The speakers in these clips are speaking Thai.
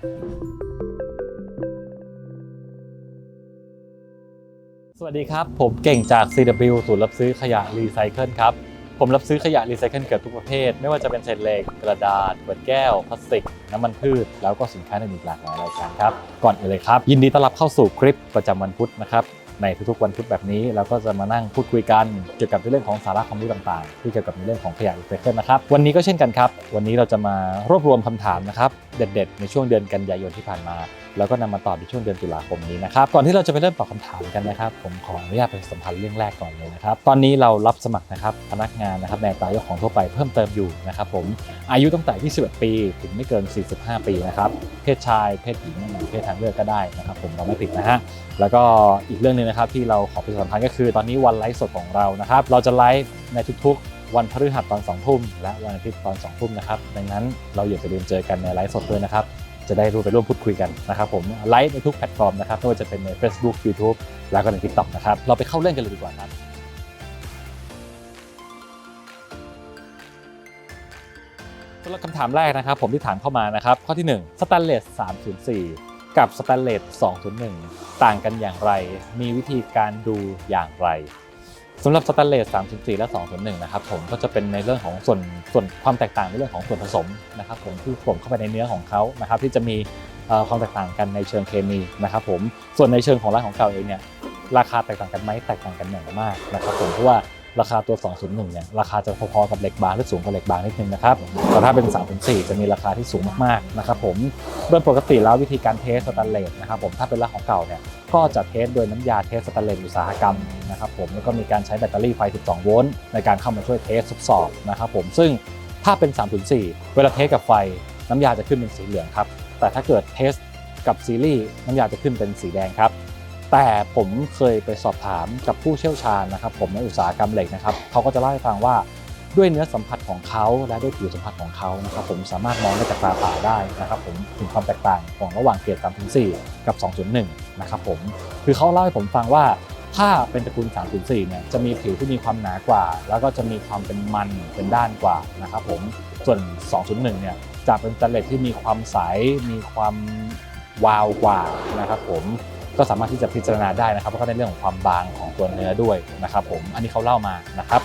สวัสดีครับ ผมเก่งจาก CW ศูนย์รับซื้อขยะรีไซเคิลครับ ผมรับซื้อขยะรีไซเคิลเกือบทุกประเภท ไม่ว่าจะเป็นเศษเหล็ก กระดาษขวดแก้ว พลาสติก น้ำมันพืช แล้วก็สินค้าในอีกหลากหลายรายการครับ ก่อนอื่นเลยครับ ยินดีต้อนรับเข้าสู่คลิปประจำวันพุธนะครับ ในทุกๆวันพุธแบบนี้เราก็จะมานั่งพูดคุยกันเกี่ยวกับเรื่องของสาระความรู้ต่างๆ ที่เกี่ยวกับในเรื่องของขยะรีไซเคิลนะครับวันนี้ก็เช่นกันครับ วันนี้เราจะมารวบรวมคำถามนะครับเด็ด ๆ ในช่วงเดือนกันยายนที่ผ่านมาแล้วก็นำมาตอบในช่วงเดือนตุลาคมนี้นะครับ ก่อนที่เราจะไปเริ่มตอบคำถามกันนะครับ ผมขออนุญาตไปสัมพันธ์เรื่องแรกก่อนเลยนะครับ ตอนนี้เรารับสมัครนะครับพนักงานนะครับในตายกของทั่วไปเพิ่มเติมอยู่นะครับผม อายุตั้งแต่ 21 ปีถึงไม่เกิน 45 ปีนะครับ เพศชาย เพศหญิงหรือเพศทางเลือกก็ได้นะครับ ผมเราไม่ติดนะฮะ แล้วก็อีกเรื่องหนึงนะครับที่เราขอประชาสัมพันธ์ก็คือ ตอนนี้วันไลฟ์สดของเรานะครับ เราจะไลฟ์ในทุกๆวันพฤหัสตอน2ทุ่มและวันอาทิตย์ตอน2ทุ่มนะครับ ดังนั้นเราอย่าไปลืมเจอกันในไลฟ์สดด้วยนะครับ จะได้รู้ไปร่วมพูดคุยกันนะครับผมไลฟ์ในทุกแพลตฟอร์มนะครับไม่ว่าจะเป็นใน Facebook YouTube แล้วก็ใน TikTok นะครับเราไปเข้าเรื่องกันเลยดีกว่าครับสำหรับคำถามแรกนะครับ ผมที่ถามเข้ามานะครับ ข้อที่1สแตนเลส304 กับสแตนเลส201 ต่างกันอย่างไร มีวิธีการดูอย่างไร สำหรับสแตนเลส 304 และ 201 นะครับผมก็จะเป็นในเรื่องของส่วนส่วนความแตกต่างในเรื่องของส่วนผสมนะครับผมที่ผมเข้าไปในเนื้อของเขานะครับที่จะมีความแตกต่างกันในเชิงเคมีนะครับผมส่วนในเชิงของร้านของเก่าเองเนี่ยราคาแตกต่างกันไหมแตกต่างกันอย่างมากนะครับผมเพราะว่าราคาตัว 201 เนี่ยราคาจะพอๆกับเหล็กบางหรือสูงกว่าเหล็กบางนิดนึงนะครับแต่ถ้าเป็น 304 จะมีราคาที่สูงมากๆนะครับผมโดยปกติแล้ววิธีการเทสสแตนเลสนะครับผมถ้าเป็นร้านของเก่าเนี่ยก็จะเทสโดยน้ำยาเทสสแตนเลสอุตสาหกรรม นะครับผมแล้วก็มีการใช้แบตเตอรี่ไฟ 12 โวลต์ในการเข้ามาช่วยเทสทดสอบนะครับผมซึ่งถ้าเป็น 304 เวลาเทสกับไฟน้ำยาจะขึ้นเป็นสีเหลืองครับ แต่ถ้าเกิดเทสกับซีรีส์น้ำยาจะขึ้นเป็นสีแดงครับ แต่ผมเคยไปสอบถามกับผู้เชี่ยวชาญนะครับ ผมในอุตสาหกรรมเหล็กนะครับเขาก็จะเล่าให้ฟังว่าด้วยเนื้อสัมผัสของเขาและด้วยผิวสัมผัสของเขานะครับ ผมสามารถมองได้จากตาเปล่าได้นะครับ ผมถึงความแตกต่างของระหว่างเกรด3-4 กับ 2.1 นะครับผมคือเขาเล่าให้ผมฟังว่า ถ้าเป็นตระกูล3.4เนี่ยจะมีผิวที่มีความหนากว่า แล้วก็จะมีความเป็นมันเป็นด้านกว่านะครับผมส่วน2.1เนี่ยจะเป็นสแตนเลสที่มีความใสมีความวาวกว่านะครับผมก็สามารถที่จะพิจารณาได้นะครับแล้วก็ในเรื่องของความบางของตัวเนื้อด้วยนะครับผมอันนี้เขาเล่ามานะครับ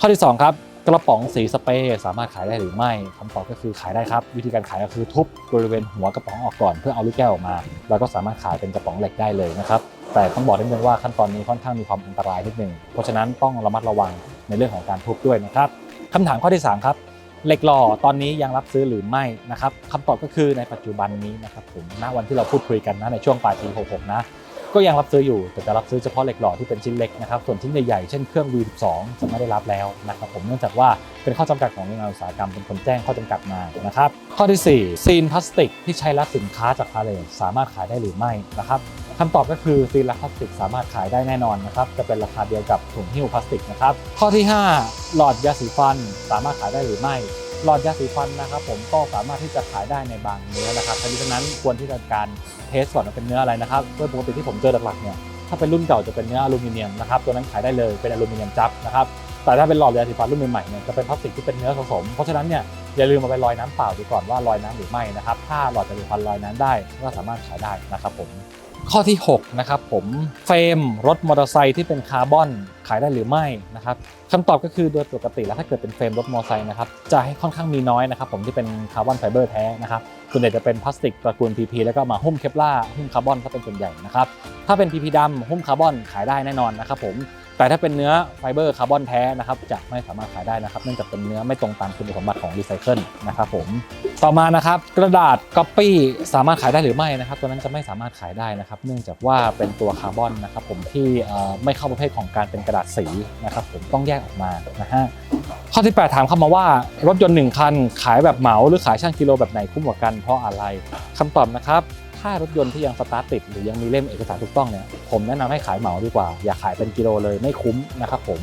ข้อที่ 2 ครับ กระป๋องสีสเปรย์สามารถขายได้หรือไม่คำตอบก็คือขายได้ครับ วิธีการขายก็คือทุบบริเวณหัวกระป๋องออกก่อนเพื่อเอาลูกแก้วออกมา แล้วก็สามารถขายเป็นกระป๋องเหล็กได้เลยนะครับแต่ต้องบอกนิดนึงว่าขั้นตอนนี้ค่อนข้างมีความอันตรายนิดนึงเพราะฉะนั้นต้องระมัดระวังในเรื่องของการทุบด้วยนะครับคำถามข้อที่สามครับเหล็กหล่อตอนนี้ยังรับซื้อหรือไม่นะครับคำตอบก็คือในปัจจุบันนี้นะครับผมณวันที่เราพูดคุยกันนะในช่วงปลายปี 66 นะ ก็ยังรับซื้ออยู่แต่จะรับซื้อเฉพาะเหล็กหล่อที่เป็นชิ้นเล็กนะครับส่วนชิ้นใหญ่ๆเช่นเครื่อง V12 จะไม่ได้รับแล้วนะครับผมเนื่องจากว่าเป็นข้อจำกัดของโรงงานอุตสาหกรรมเป็นคนแจ้งข้อจำกัดมานะครับข้อที่ 4 ซีนพลาสติก ที่ใช้รับสินค้าจากพาเลทสามารถขายได้หรือไม่นะครับคำตอบก็คือซีนพลาสติกสามารถขายได้แน่นอนนะครับจะเป็นราคาเดียวกับถุงหิ้วพลาสติกนะครับข้อที่ 5 หลอดยาสีฟันสามารถขายได้หรือไม่ หลอดยาสีฟันนะครับผมก็สามารถที่จะขายได้ในบางเนื้อนะครับทั้งนี้ทั้งนั้นควรที่จะการเทสก่อนว่าเป็นเนื้ออะไรนะครับโดยปกติที่ผมเจอหลักๆเนี่ยถ้าเป็นรุ่นเก่าจะเป็นเนื้ออลูมิเนียมนะครับตัวนั้นขายได้เลยเป็นอลูมิเนียมจับนะครับแต่ถ้าเป็นหลอดยาสีฟันรุ่นใหม่ๆเนี่ยจะเป็นพลาสติกที่เป็นเนื้อผสม เพราะฉะนั้นเนี่ยอย่าลืมมาไปลอยน้ำเปล่าดูก่อนว่าลอยน้ำหรือไม่นะครับถ้าหลอดยาสีฟันลอยน้ำได้ก็สามารถขายได้นะครับผม ข้อที่ 6 นะครับผมเฟรมรถมอเตอร์ไซค์ที่เป็นคาร์บอนขายได้หรือไม่นะครับคำตอบก็คือโดยปกติแล้วถ้าเกิดเป็นเฟรมรถมอเตอร์ไซค์นะครับจะให้ค่อนข้างมีน้อยนะครับผมที่เป็นคาร์บอนไฟเบอร์แท้นะครับส่วนใหญ่จะเป็นพลาสติกตระกูล PP แล้วก็มาหุ้มเคปลาร์หุ้มคาร์บอนถ้าเป็นส่วนใหญ่นะครับถ้าเป็น PP ดำหุ้มคาร์บอนขายได้แน่นอนนะครับผม แต่ถ้าเป็นเนื้อไฟเบอร์คาร์บอนแท้นะครับจะไม่สามารถขายได้นะครับ เนื่องจากเป็นเนื้อไม่ตรงตามคุณสมบัติของรีไซเคิลนะครับผมต่อมานะครับกระดาษก๊อปปี้สามารถขายได้หรือไม่นะครับตัวนั้นจะไม่สามารถขายได้นะครับ เนื่องจากว่าเป็นตัวคาร์บอนนะครับผมที่ไม่เข้าประเภทของการเป็นกระดาษสีนะครับผมต้องแยกออกมานะฮะข้อที่ 8 ถามเข้ามาว่ารถยนต์1คันขายแบบเหมาหรือขายช่างกิโลแบบไหนคุ้มกว่ากันเพราะอะไรคำตอบนะครับ ถ้ารถยนต์ที่ยังสตาร์ทติดหรือยังมีเล่มเอกสารถูกต้องเนี่ยผมแนะนำให้ขายเหมาดีกว่า อย่าขายเป็นกิโลเลยไม่คุ้มนะครับผม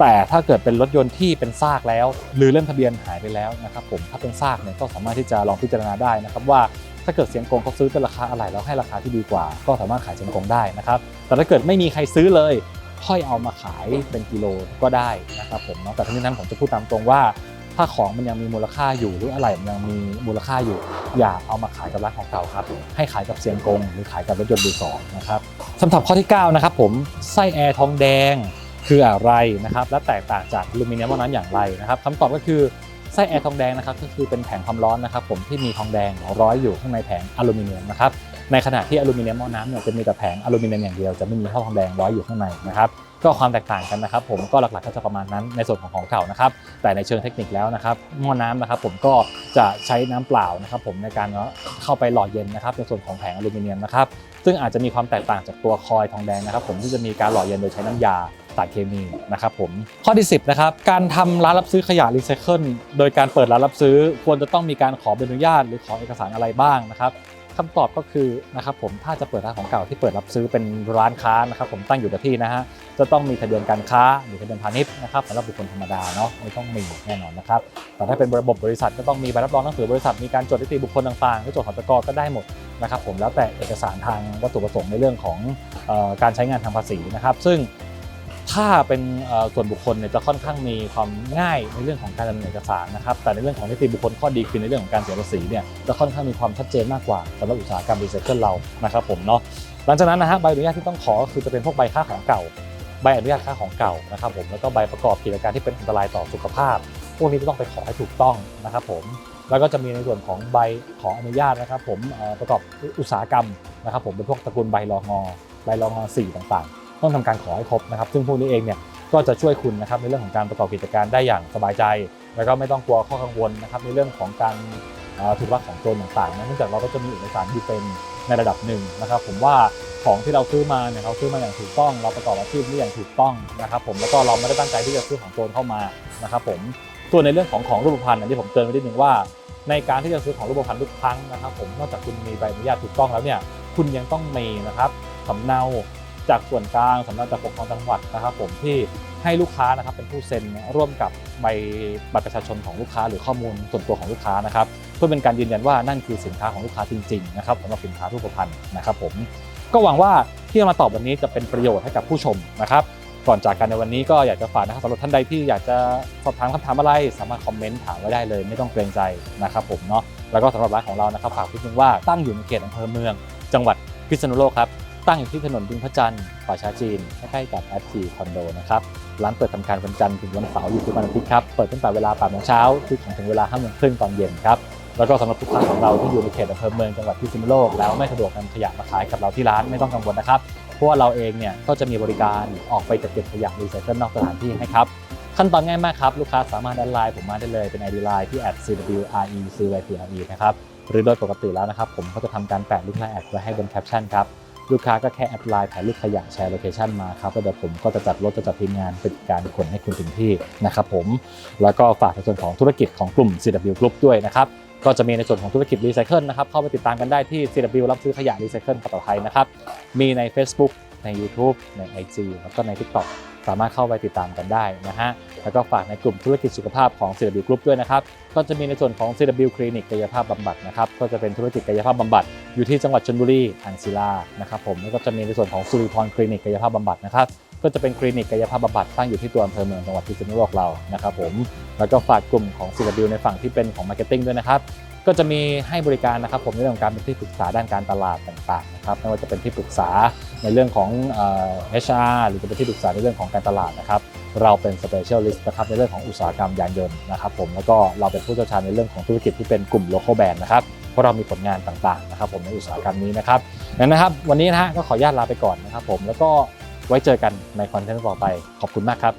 แต่ถ้าเกิดเป็นรถยนต์ที่เป็นซากแล้ว หรือเล่มทะเบียนหายไปแล้วนะครับผมถ้าเป็นซากเนี่ยก็สามารถที่จะลองพิจารณาได้นะครับว่าถ้าเกิดเสียงกงเขาซื้อเป็นราคาอะไรแล้วให้ราคาที่ดีกว่า ก็สามารถขายเสียงกงได้นะครับแต่ถ้าเกิดไม่มีใครซื้อเลยค่อยเอามาขายเป็นกิโลก็ได้นะครับผมเนาะแต่ทั้งนี้นั้นผมจะพูดตามตรงว่า ถ้าของมันยังมีมูลค่าอยู่หรืออะไรมันยังมีมูลค่าอยู่ อย่าเอามาขายกับร้านของเก่าครับ ให้ขายกับเซียงกงหรือขายกับรถยนต์มือสองนะครับสำหรับข้อที่ 9 นะครับผมไส้แอร์ทองแดงคืออะไรนะครับและแตกต่างจากอลูมิเนียมนั้นอย่างไรนะครับคำตอบก็คือไส้แอร์ทองแดงนะครับก็คือเป็นแผงความร้อนนะครับผมที่มีทองแดงร้อยอยู่ข้างในแผงอลูมิเนียมนะครับ ในขณะที่อลูมิเนียมหม้อน้ำเนี่ยจะมีแต่แผงอลูมิเนียมอย่างเดียวจะไม่มีท่อทองแดงร้อยอยู่ข้างในนะครับก็ความแตกต่างกันนะครับ ผมก็หลักๆก็จะประมาณนั้นในส่วนของของเก่านะครับ แต่ในเชิงเทคนิคแล้วนะครับหม้อน้ำนะครับ ผมก็จะใช้น้ำเปล่านะครับ ผมในการเข้าไปหล่อเย็นนะครับ ในส่วนของแผงอลูมิเนียมนะครับซึ่งอาจจะมีความแตกต่างจากตัวคอยทองแดงนะครับ ผมที่จะมีการหล่อเย็นโดยใช้น้ำยาสารเคมีนะครับผมข้อที่ 10นะครับการทำร้านรับซื้อขยะรีไซเคิลโดยการเปิดร้านรับซื้อ ควรจะต้องมีการขอใบอนุญาต หรือขอเอกสารอะไรบ้างนะครับ คำตอบก็คือนะครับผมถ้าจะเปิดร้านของเก่าที่เปิดรับซื้อเป็นร้านค้านะครับผมตั้งอยู่กับที่นะฮะจะต้องมีทะเบียนการค้าหรือทะเบียนพาณิชย์นะครับสำหรับบุคคลธรรมดาเนาะไม่ต้องมีแน่นอนนะครับแต่ถ้าเป็นระบบบริษัทก็ต้องมีใบรับรองหนังสือบริษัทมีการจดนิติบุคคลต่างๆหรือจดหอตกก็ได้หมดนะครับผมแล้วแต่เอกสารทางวัตถุประสงค์ในเรื่องของออการใช้งานทางภาษีนะครับซึ่ง ถ้าเป็นส่วนบุคคลเนี่ยจะค่อนข้างมีความง่ายในเรื่องของการดำเนินเอกสารนะครับแต่ในเรื่องของนิติบุคคลข้อดีคือในเรื่องของการเสียภาษีเนี่ยจะค่อนข้างมีความชัดเจนมากกว่าสำหรับอุตสาหกรรมรีไซเคิลเรานะครับผมเนาะหลังจากนั้นนะฮะใบอนุญาตที่ต้องขอก็คือจะเป็นพวกใบค่าของเก่า ใบอนุญาตค้าของเก่านะครับผมแล้วก็ใบประกอบกิจการที่เป็นอันตรายต่อสุขภาพ พวกนี้จะต้องไปขอให้ถูกต้องนะครับผมแล้วก็จะมีในส่วนของใบขออนุญาตนะครับผมประกอบอุตสาหกรรมนะครับผมเป็นพวกตระกูลใบรองอใบรองอสีต่างๆ ต้องทำการขอให้ครบนะครับ ซึ่งพวกนี้เองเนี่ยก็จะช่วยคุณนะครับในเรื่องของการประกอบกิจการได้อย่างสบายใจ แล้วก็ไม่ต้องกลัวข้อกังวลนะครับในเรื่องของการเอ่อถูกลักของโจรต่างๆนะเนื่องจากเราก็จะมีเอกสารดีเฟนในระดับหนึ่งนะครับ ผมว่าของที่เราซื้อมาเนี่ยเราซื้อมาอย่างถูกต้อง เราประกอบอาชีพนี้อย่างถูกต้องนะครับ ผมแล้วก็เราไม่ได้ตั้งใจที่จะซื้อของโจรเข้ามานะครับ ผมส่วนในเรื่องของของรูปพรรณอันที่ผมเตือนไว้นิดนึงว่า ในการที่จะซื้อของรูปพรรณทุกครั้งนะครับ ผมนอกจากคุณมีใบอนุญาตถูกต้องแล้วเนี่ยคุณยังต้องมีนะครับสำเนา จากส่วนกลางสำเนาจากปกครองจังหวัดนะครับผมที่ให้ลูกค้านะครับเป็นผู้เซ็นร่วมกับใบบัตรประชาชนของลูกค้า หรือข้อมูลส่วนตัวของลูกค้านะครับเพื่อเป็นการยืนยันว่านั่นคือสินค้าของลูกค้าจริงๆนะครับสำหรับสินค้ารูปพรรณนะครับผมก็หวังว่าที่จะมาตอบวันนี้จะเป็นประโยชน์ให้กับผู้ชมนะครับก่อนจากกันในวันนี้ก็อยากจะฝากนะครับสำหรับท่านใดที่อยากจะสอบถามคำถามอะไร สามารถคอมเมนต์ถามไว้ได้เลย ไม่ต้องเกรงใจนะครับผมเนาะแล้วก็สำหรับร้านของเรานะครับฝากนิดนึงว่าตั้งอยู่ในเขตอำเภอเมือง จังหวัดพิษณุโลกครับ ตั้งอยู่ที่ถนนบึงพระจันทร์ป่าช้าจีนใกล้ๆกับแอ t ทีคอนโดนะครับร้านเปิดทำการวันจันทร์ถึงวันเสาร์อยู่ทุกวันอาทิตย์ครับเปิดตั้งแต่เวลา8โมงเช้าถึงถึงเวลา5โมงครึ่งตอนเย็นครับแล้วก็สำหรับลูกค้าของเราที่อยู่ในเขตอำเภอเมืองจังหวัดพิษณุโลกแล้วไม่สะดวกนำขยะมาขายกับเราที่ร้านไม่ต้องกังวลนะครับเพราะว่าเราเองเนี่ยก็จะมีบริการออกไปจัดเก็บขยะรีไซเคิลนอกสถานที่ให้ครับขั้นตอนง่ายมากครับ ลูกค้าสามารถแอดไลน์ผมมาได้เลยเป็น ID Line ที่ @cwrecre นะครับหรือโดยปกติแล้วนะครับผมก็จะทำการแปะลิงก์ไลน์แอดไว้ให้บนแคปชั่นครับ ลูกค้าก็แค่แอดไลน์ถ่ายรูปขยะแชร์โลเคชันมาครับแล้วเดี๋ยวผมก็จะจัดรถจะจัดทีมงานเป็นการขนให้คุณถึงที่นะครับผมแล้วก็ฝากในส่วนของธุรกิจของกลุ่ม CW Group ด้วยนะครับก็จะมีในส่วนของธุรกิจรีไซเคิลนะครับเข้าไปติดตามกันได้ที่ CW รับซื้อขยะรีไซเคิลภาษาไทยนะครับมีใน Facebook ใน YouTube ใน IG แล้วก็ใน TikTok สามารถเข้าไปติดตามกันได้นะฮะ แล้วก็ฝากในกลุ่มธุรกิจสุขภาพของ CW Group ด้วยนะครับ ก็จะมีในส่วนของ CW คลินิกกายภาพบำบัดนะครับ ก็จะเป็นธุรกิจกายภาพบำบัด อยู่ที่จังหวัดชลบุรีอ่างศิลา นะครับผม แล้วก็จะมีในส่วนของสุริพรคลินิกกายภาพบำบัดนะครับ ก็จะเป็นคลินิกกายภาพบำบัดตั้งอยู่ที่ตัวอำเภอเมืองจังหวัดพิษณุโลกเรา นะครับผม แล้วก็ฝากกลุ่มของ CW ในฝั่งที่เป็นของ Marketing ด้วยนะครับ ก็จะมีให้บริการนะครับผมในเรื่องของการเป็นที่ปรึกษาด้านการตลาดต่างๆนะครับไม่ว่าจะเป็นที่ปรึกษาในเรื่องของเอ่อ HR หรือจะเป็นที่ปรึกษาในเรื่องของการตลาดนะครับเราเป็น specialist นะครับในเรื่องของอุตสาหกรรมยานยนต์นะครับผมแล้วก็เราเป็นผู้เชี่ยวชาญในเรื่องของธุรกิจที่เป็นกลุ่ม local brand นะครับเพราะเรามีผลงานต่างๆนะครับผมในอุตสาหกรรมนี้นะครับงั้นนะครับ วันนี้นะฮะก็ขออนุญาตลาไปก่อนนะครับผมแล้วก็ไว้เจอกันในคอนเทนต์ต่อไปขอบคุณมากครับ